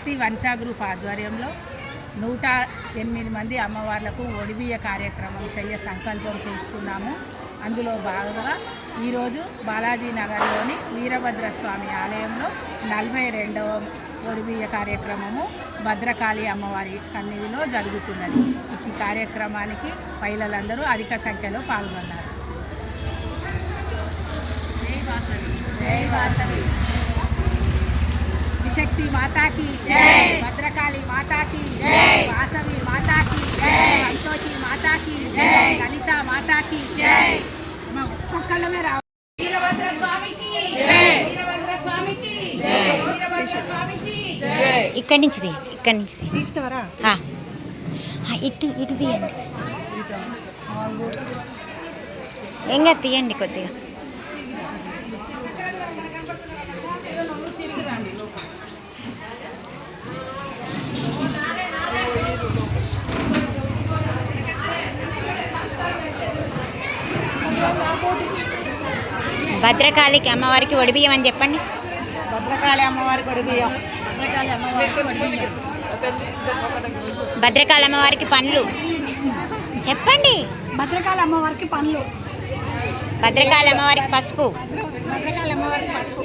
శక్తి Vanitha group ఆధ్వర్యంలో నూట ఎనిమిది మంది అమ్మవార్లకు ఒడిబియ్య కార్యక్రమం చేయ సంకల్పం చేసుకున్నాము. అందులో భాగంగా ఈరోజు బాలాజీ నగర్లోని వీరభద్రస్వామి ఆలయంలో నలభై రెండవ ఒడిబియ్య కార్యక్రమము భద్రకాళి అమ్మవారి సన్నిధిలో జరుగుతున్నది. ఈ కార్యక్రమానికి మహిళలందరూ అధిక సంఖ్యలో పాల్గొన్నారు. శక్తి మాతాకి భద్రకాళి మాతాకి వాసవి మాతాకి సంతోషి మాతాకి లలిత మాతాకి. మా ఒక్కొక్కళ్ళమే రావు వీరభద్ర స్వామికి వీరభద్ర స్వామికి వీరభద్ర స్వామికి. ఇక్కడి నుంచి ఇక్కడి నుంచి తీ. ఆ. ఆ, ఇటు ఇటు తీయండి. ఇంకా తీయండి కొద్దిగా. భద్రకాళికి అమ్మవారికి ఒడిబియ్యం అని చెప్పండి. భద్రకాళి అమ్మవారి కొడుకు భద్రకాళి అమ్మవారికి పండ్లు. చెప్పండి. భద్రకాళి అమ్మవారికి పండ్లు. భద్రకాళి అమ్మవారికి పసుపు. భద్రకాళి అమ్మవారికి పసుపు.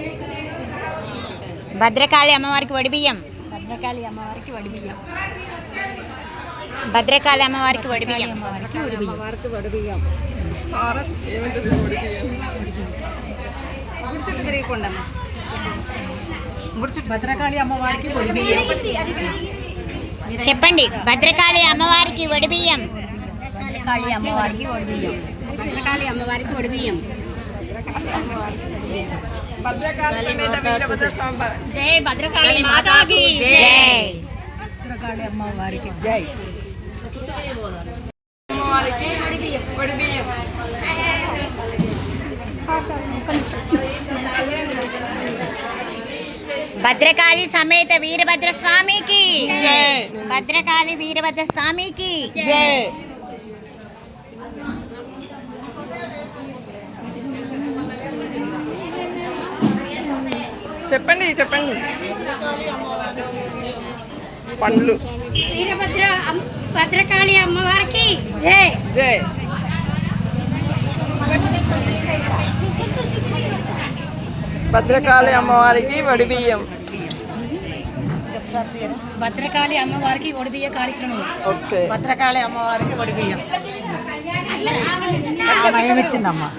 భద్రకాళి అమ్మవారికి ఒడిబియ్యం భద్రకాళి అమ్మవారికి వడిబియ్యం భద్రకాళి అమ్మవారికి ఒడిబియ్యం అమ్మవారికి అమ్మవారికి వడిబియ్యం భద్రకాళి అమ్మవారికి ఒడిబియ్యం చెప్పండి భద్రకాళి అమ్మవారికి ఒడిబియ్యం భద్రకాళి అమ్మవారికి వడిబియ్యం భద్రకాళి అమ్మవారికి వడిబియ్యం జై భద్రకాళి మాతాకి జై భద్రకాళి అమ్మవారికి జై భద్రకాళి సమేత వీరభద్ర స్వామికి భద్రకాళి వీరభద్ర స్వామికి చెప్పండి చెప్పండి. పండ్లు. వీరభద్ర అమ్- భద్రకాళి అమ్మవారికి జై. జై. భద్రకాళి అమ్మవారికి వడి బియ్యం. భద్రకాళి అమ్మవారికి ఒడిబియ్య కార్యక్రమం. ఓకే. భద్రకాళి అమ్మవారికి ఒడిబియ్యం ఏమిచ్చిందమ్మా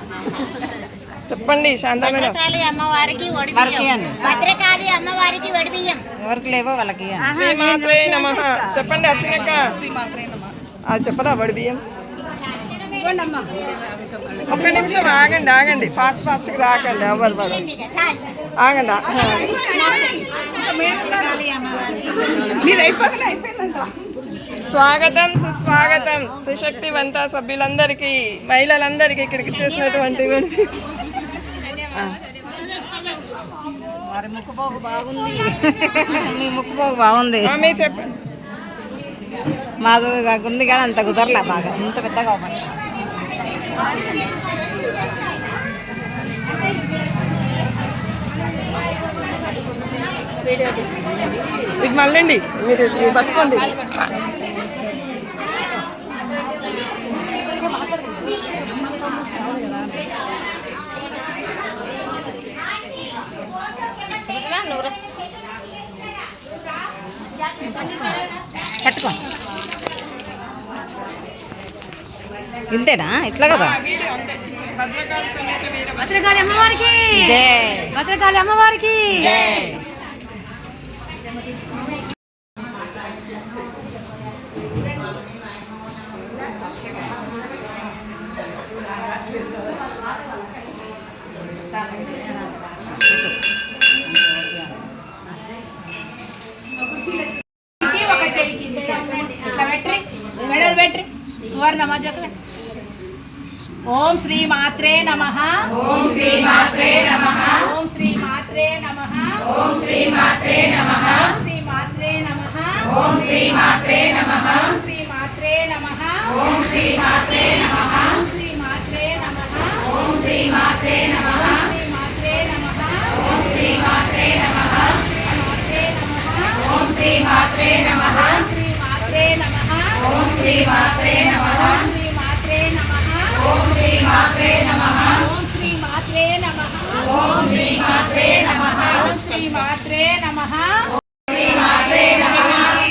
చెప్పండి శాంత మేడం. భద్రకాళి అమ్మవారికి ఒడిబియ్యం. భద్రకాళి అమ్మవారికి ఒడిబియ్యం. ఎవరికి లేవో వాళ్ళకి. శ్రీమాత్రే నమ. చెప్పండి అశ్వినక్క. అది చెప్పరా వడి బియ్యం ఒక్క నిమిషం ఆగండి ఆగండి. ఫాస్ట్ ఫాస్ట్గా రాకండి ఎవరు పడరు ఆగండి స్వాగతం సుస్వాగతం. త్రిశక్తి వంత సభ్యులందరికీ మహిళలందరికీ ఇక్కడికి చేసినటువంటి వారి ముక్కుపోగు బాగుంది. మీ ముక్కుపోగు బాగుంది. చెప్పండి. మాది ఉంది కానీ అంత కుదరలే బాగా ఇంత పెద్దగా అవ్వండి ఇది మళ్ళండి మీరు మీరు పట్టుకోండి. పట్టుకో. ఇంతేనా? ఇట్లా కదా? భద్రకాళి అమ్మవారికి. భద్రకాళి అమ్మవారికి. और नम ओम श्री मात्रे नमः ओम श्री मात्रे नमः ओम श्री मात्रे नमः ओम श्री मात्रे नमः श्री मात्रे नमः ओम श्री मात्रे नमः श्री मात्रे नमः ओम श्री मात्रे नमः श्री मात्रे नमः ओम श्री मात्रे नमः श्री मात्रे नमः ओम श्री मात्रे नमः ओम श्री मात्रे नमः ओम श्री मात्रे नमः ఓం శ్రీ మాత్రే నమః ఓం శ్రీ మాత్రే నమః ఓం శ్రీ మాత్రే నమః ఓం శ్రీ మాత్రే నమః శ్రీ మాత్రే నమః ఓం శ్రీ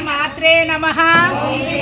మాత్రే నమః ఓం శ్రీ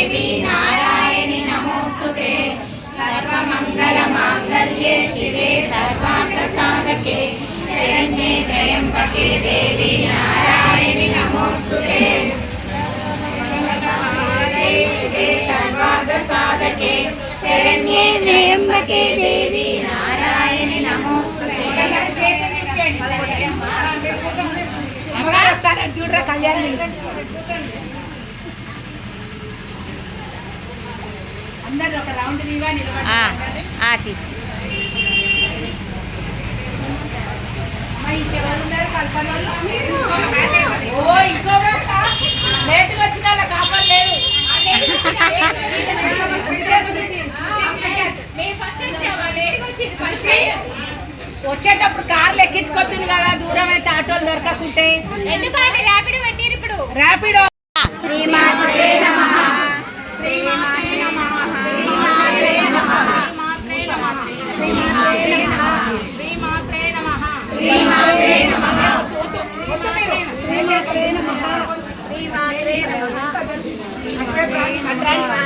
త్రయంబకే దేవి నారాయణి నమోస్తుతే చూడరా కళ్యాణ్ అందరు ఒక రౌండ్ నిలబడి? ఓ ఇంకో లేట్గా వచ్చిన వాళ్ళ వచ్చేటప్పుడు కార్లు ఎక్కించుకొద్దును కదా దూరం అయితే ఆటోలు దొరకకుంటే. ఎందుకంటే ర్యాపిడ్ పెట్టిరు ఇప్పుడు. ర్యాపిడో. శ్రీమాత్రే నమః. శ్రీమాత్రే నమః. చాలురా,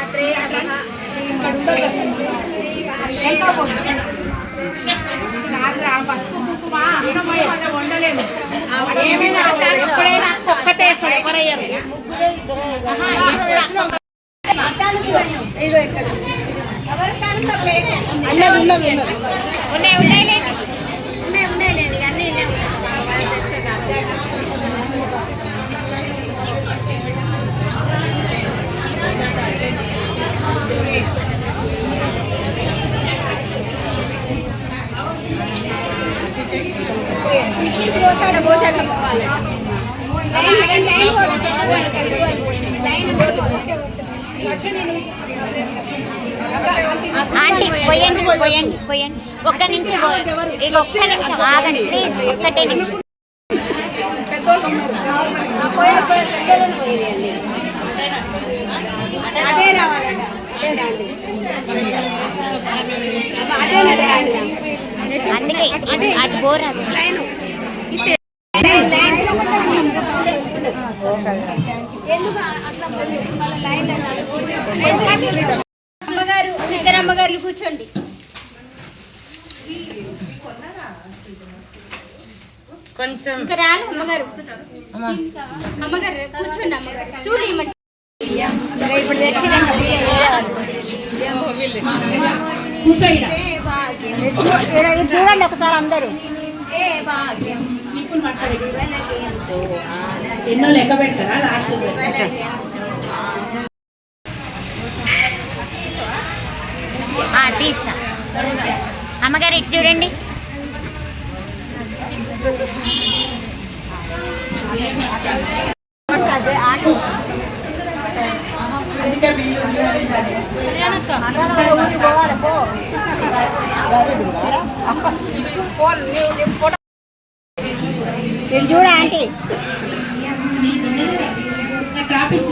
పసుపు కుంకుమ అన్నమయ్య వల్ల వండలేము. ఏమైనా ఎప్పుడైనా ఒక్కటే ఎవరయ్యారు ఉన్నాయి ఉన్నాయి ఉన్నాయి ఆంటీ పోయండి పోయండి పోయండి. ఒక్క నిమిషం పోయండి ఇక ఒక్క నిమిషం ఆగండి ప్లీజ్ ఒక్కటే నిమిషం. అదే రావాలట అదే రాండి. అదే రాండి అందుకే అది. పోరాదు అమ్మగారు ఇద్దరు అమ్మగారులు కూర్చోండి. కొంచెం ఇంకా రాను అమ్మగారు అమ్మగారు కూర్చోండి అమ్మగారు. స్టూల్ ఇవ్వండి. ఇప్పుడు చూడండి ఒకసారి అందరూ. ఎన్నో లెక్క పెడతారా? లాస్ట్ అమ్మగారు ఇటు చూడండి. ఇటు చూడ aunty. Traffic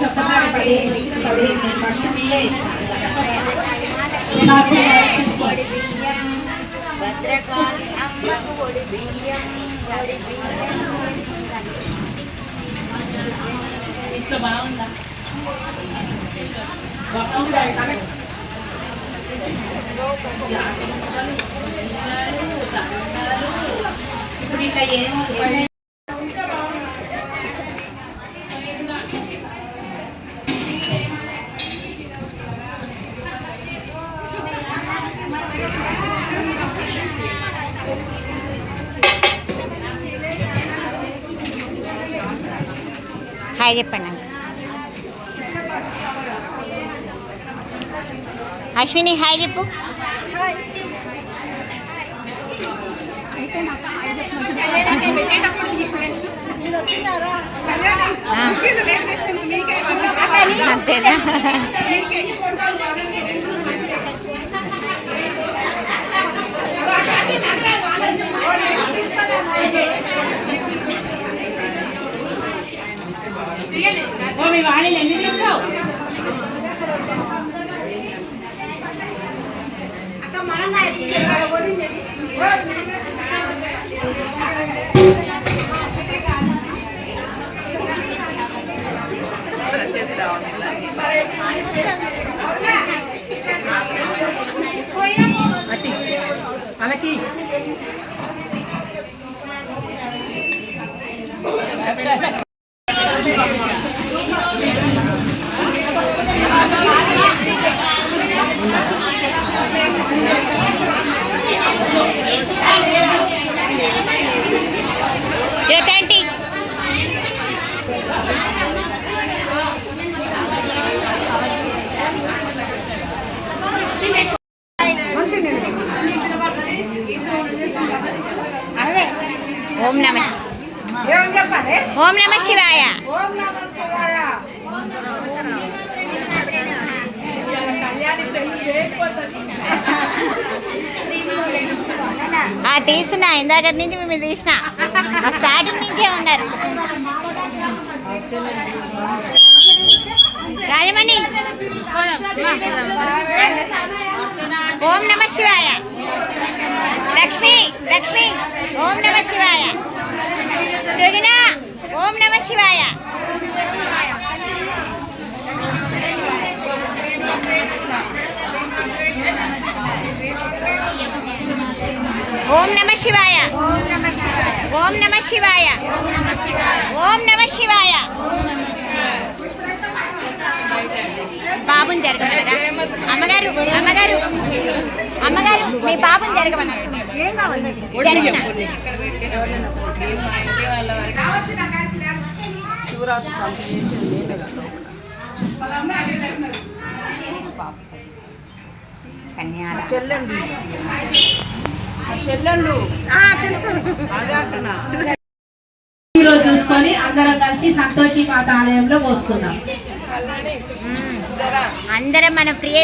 భద్రకాళి అమ్మకు ఒడి బియ్యం ఒడి బియ్యం ఇంట్లో బాగుందా బాగుందా దీంట్లో ఏమో హాయ్ చెప్పండి అంకుల్. అశ్విని హాయ్ చెప్పు ఆ. అంతేనా మీ వాణిని ఎన్ని తీస్తావు అలాకి జ్యోతి ఓం నమ ఓం నమ శివాయ ఆ తీస్తున్నా. ఇందాక నుంచి మేము తీసిన ఆ స్టార్టింగ్ నుంచే ఉన్నారు. రాజమణి ఓం నమ శివాయ. లక్ష్మి లక్ష్మి. ఓం నమ శివాయ. సృజన ఓం నమ శివాయ. ఓం నమ శివాయ. ఓం నమ శివాయ. ఓం నమ శివాయ. బాబుని జరగమన్నారా? అమ్మగారు అమ్మగారు అమ్మగారు మీ బాబుని జరగమన్నారు? జరిగిన కన్యాల చెల్లెండి చెల్లెళ్ళు. అదే అంటున్నా. ఈరోజు చూసుకొని అందరం కలిసి సంతోషి మాత ఆలయంలో పోసుకుందాం అందరం మన ప్రియ